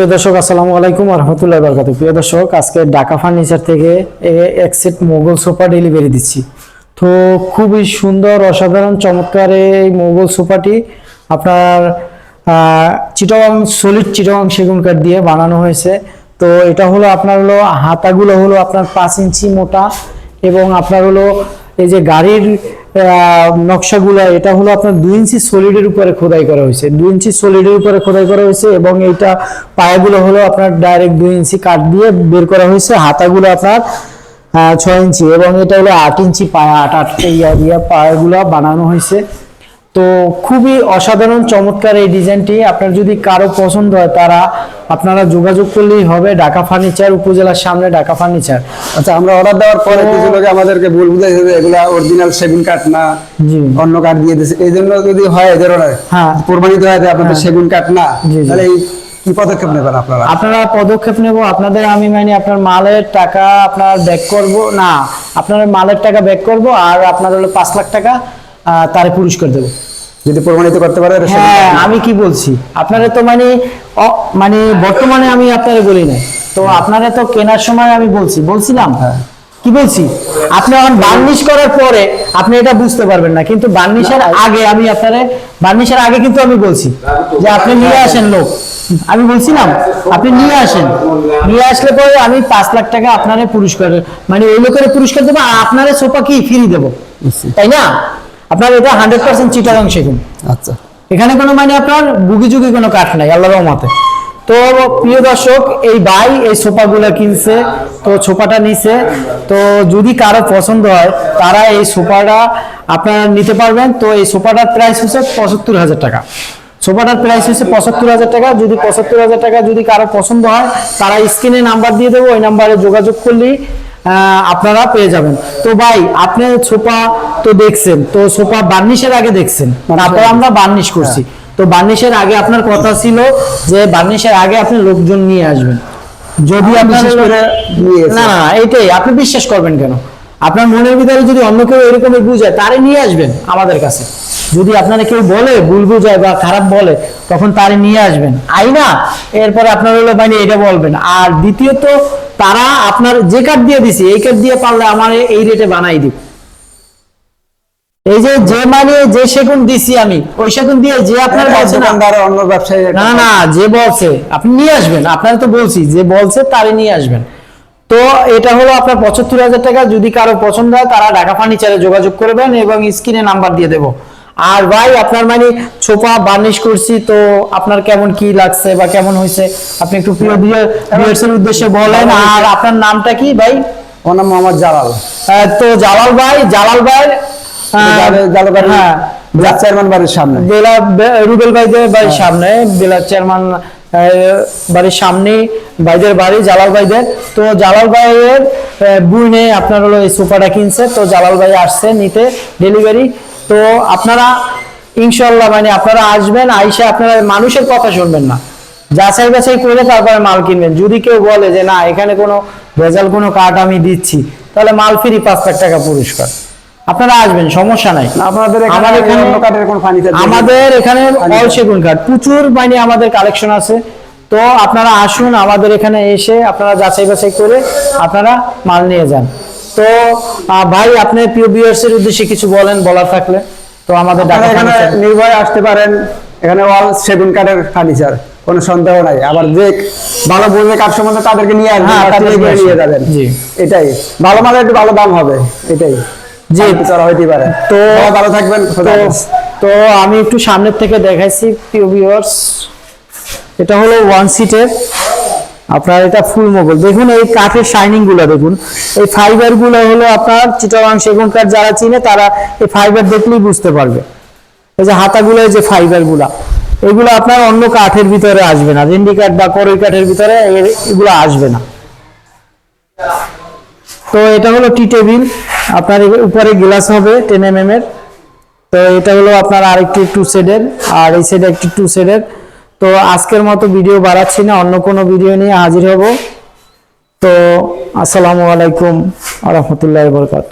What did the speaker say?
প্রিয় দর্শক, আসসালামু আলাইকুম রহমতুল্লাহ বরকাত প্রিয় দর্শক, আজকে ঢাকা ফার্নিচার থেকে এ- এক সেট মোগল সোফা ডেলিভারি দিচ্ছি। তো খুবই সুন্দর, অসাধারণ, চমৎকার এই মোগল সোফাটি আপনার চিটাগাং, সলিড চিটাগাং সেগুন কাঠ দিয়ে বানানো হয়েছে। তো এটা হলো আপনার হলো, হাতাগুলো হলো আপনার পাঁচ ইঞ্চি মোটা এবং আপনার হলো এই যে গাড়ির নকশাগুলো, এটা হলো আপনার দুই ইঞ্চি সলিডের উপরে খোদাই করা হয়েছে। দুই ইঞ্চি সলিডের উপরে খোদাই করা হয়েছে এবং এইটা পায়াগুলো হলো আপনার ডাইরেক্ট দুই ইঞ্চি কাঠ দিয়ে বের করা হয়েছে। হাতাগুলো আপনার ছয় ইঞ্চি এবং এটা হলো আট ইঞ্চি পায়া, আট আট ইয়া দিয়া পায়াগুলো বানানো হয়েছে। তো খুবই অসাধারণ চমৎকার এই ডিজাইনটি আপনার যদি কারও পছন্দ হয় তারা আপনারা যোগাযোগ করলেই হবে ঢাকা ফার্নিচার উপজেলার সামনে ঢাকা ফার্নিচার আচ্ছা আমরা অর্ডার দেওয়ার পরে কিছু লোকে আমাদেরকে ভুল বুঝাইছে যে এগুলা অরিজিনাল সেগুন কাঠ না অন্য কাঠ দিয়ে দিচ্ছে এই জন্য যদি হয় ধরনের হ্যাঁ। প্রমাণিত হয় যে আপনাদের হ্যাঁ। সেগুন কাঠ না। তাহলে এই কি পদক্ষেপ নেবেন আপনারা আপনারা পদক্ষেপ নেব আপনাদের আমি মানে আপনার মালের টাকা আপনার ব্যাক করব না আপনার মালের টাকা ব্যাক করব আর আপনার হলো পাঁচ লাখ টাকা তারে পুরস্কার দেবো। যদি প্রমাণিত করতে পারে হ্যাঁ আমি কি বলছি? আপনারা তো মানে মানে বর্তমানে আমি আপনারা বলি নাই। তো আপনারা তো কেনার সময় আমি বলছি। বলছিলাম। হ্যাঁ। কি বলছি? আপনি এখন বার্নিশ করার পরে আপনি এটা বুঝতে পারবেন না। কিন্তু বার্নিশের আগে আমি আপনারে বার্নিশের আগে কিন্তু আমি বলছি যে আপনি নিয়ে আসেন লোক। আমি বলছিলাম আপনি নিয়ে আসেন। নিয়ে আসলে পরে আমি পাঁচ লাখ টাকা আপনারে পুরস্কার মানে ওই লোকের পুরস্কার দেবো আর আপনারে সোফা কি? ফ্রি দেবো। তাই না? আপনার এটা হান্ড্রেড পার্সেন্ট চিটাগাং সেগুন আচ্ছা। এখানে কোনো মানে আপনার বুগি যুগি কোনো কাঠ নাই আল্লাহ রহমতে। তো প্রিয় দর্শক এই ভাই এই সোফাগুলো কিনছে তো সোফাটা নিছে। তো যদি কারও পছন্দ হয় তারা এই সোফাটা আপনারা নিতে পারবেন। তো এই সোফাটার প্রাইস হচ্ছে পঁচাত্তর হাজার টাকা। সোফাটার প্রাইস হচ্ছে পঁচাত্তর হাজার টাকা। যদি পঁচাত্তর হাজার টাকা যদি কারও পছন্দ হয় তারা স্ক্রিনে নাম্বার দিয়ে দেবো ওই নাম্বারে যোগাযোগ করলেই আপনারা পেয়ে যাবেন। তো ভাই আপনি সোফা তো দেখছেন তো সোফা বার্নিশের আগে দেখছেন। তারপর আমরা বার্নিশ করছি। তো বার্নিশের আগে আপনার কথা ছিল যে বার্নিশের আগে আপনি লোকজন নিয়ে আসবেন। যদি। না না এইটাই আপনি বিশ্বাস করবেন কেন? আপনার মনের ভিতরে যদি অন্য কেউ এরকমই বুঝায় তারে নিয়ে আসবেন আমাদের কাছে। যদি আপনারা কেউ বলে ভুল বুঝায় বা খারাপ বলে তখন তারে নিয়ে আসবেন। আই না এরপরে আপনার হলো মানে এটা বলবেন। আর দ্বিতীয়ত তারা আপনার যে কার্ড দিয়ে দিছি এই কার্ড দিয়ে পারলে আমার এই রেটে বানাই দিব। এই যে যে মানে যে সেগুন দিছি আমি ওই সেগুন দিয়ে যে আপনার বলছে না অন্য ব্যবসায়ী না না যে বলছে আপনি নিয়ে আসবেন আপনার তো বলছি যে বলছে তারে নিয়ে আসবেন। তো এটা হলো আপনার পঁচাত্তর হাজার টাকা যদি কারও পছন্দ হয় তারা ঢাকা ফার্নিচারে যোগাযোগ করবেন এবং স্ক্রিনে নাম্বার দিয়ে দেবো। আর ভাই আপনার মানে ছোপা বার্নিশ করছি তো আপনার কেমন কি লাগছে বা কেমন হয়েছে? আপনি একটু প্রিয় ভিউয়ার্স এর উদ্দেশ্যে বলেন আর আপনার নামটা কি ভাই? ওর নাম মোহাম্মদ জালাল। তো জালাল ভাই জালাল ভাই জালাল হ্যাঁ ব্লাক চেয়ারম্যান বাড়ির সামনে। বেলা রুবেল ভাইদের বাড়ির সামনে বেলা চেয়ারম্যান বাড়ির সামনে ভাইদের বাড়ি জালাল ভাইদের। তো জালাল ভাইয়ের বুইনে আপনার হলো এই সোফাটা কিনছে তো জালাল ভাই আসছে নিতে ডেলিভারি তো আপনারা ইনশাল্লাহ মানে আপনারা আসবেন আইসা আপনারা মানুষের কথা শুনবেন না। যাচাই বাছাই করে তারপরে মাল কিনবেন। যদি কেউ বলে যে না এখানে কোনো ভেজাল কোনো কার্ড আমি দিচ্ছি তাহলে মাল ফ্রি পাঁচ লাখ টাকা পুরস্কার। আপনারা আসবেন সমস্যা নাই। এখানে আমাদের এখানে। অল সেগুন কাঠ। প্রচুর মানে আমাদের কালেকশন আছে। তো আপনারা আসুন আমাদের এখানে এসে আপনারা যাচাই বাছাই করে আপনারা মাল নিয়ে যান। তো ভাই আপনি প্রিয় ভিউয়ার্স এর উদ্দেশ্যে কিছু বলেন বলার থাকলে। তো আমাদের এখানে নির্ভয়ে আসতে পারেন। এখানে অল সেগুন কাঠের ফার্নিচার কোনো সন্দেহ নাই। আবার যে ভালো বলবে কাঠ সম্বন্ধে তাদেরকে নিয়ে আসবেন হ্যাঁ, নিয়ে যাবেন। জি। এটাই। ভালো মালের একটু ভালো দাম হবে এটাই। জি। তারা হইতে পারে। তো ভালো থাকবেন তো তো আমি একটু সামনের থেকে দেখাইছি প্রিয় ভিউয়ার্স এটা হলো ওয়ান সিটের আপনার এটা ফুল মোগল দেখুন এই কাঠের শাইনিংগুলো দেখুন। এই ফাইবারগুলো হলো আপনার চিটাগাং সেগুন কাঠ যারা চিনে তারা এই ফাইবার দেখলেই বুঝতে পারবে। এই যে হাতাগুলো যে ফাইবারগুলা, এগুলো আপনার অন্য কাঠের ভিতরে আসবে না। রেন্ডি কাঠ বা করই কাঠের ভিতরে এগুলো আসবে না। তো এটা হলো টি টেবিল আপনার উপরে গ্লাস হবে টেন এম এর। তো এটা হলো আপনার আরেকটি টু সেডের আর এই সাইডে একটি টু সেডের তো আজকের মতো ভিডিও বাড়াচ্ছি না, অন্য কোনো ভিডিও নিয়ে হাজির হব। তো আসসালামু আলাইকুম আ রহমতুল্লাহ বরকাত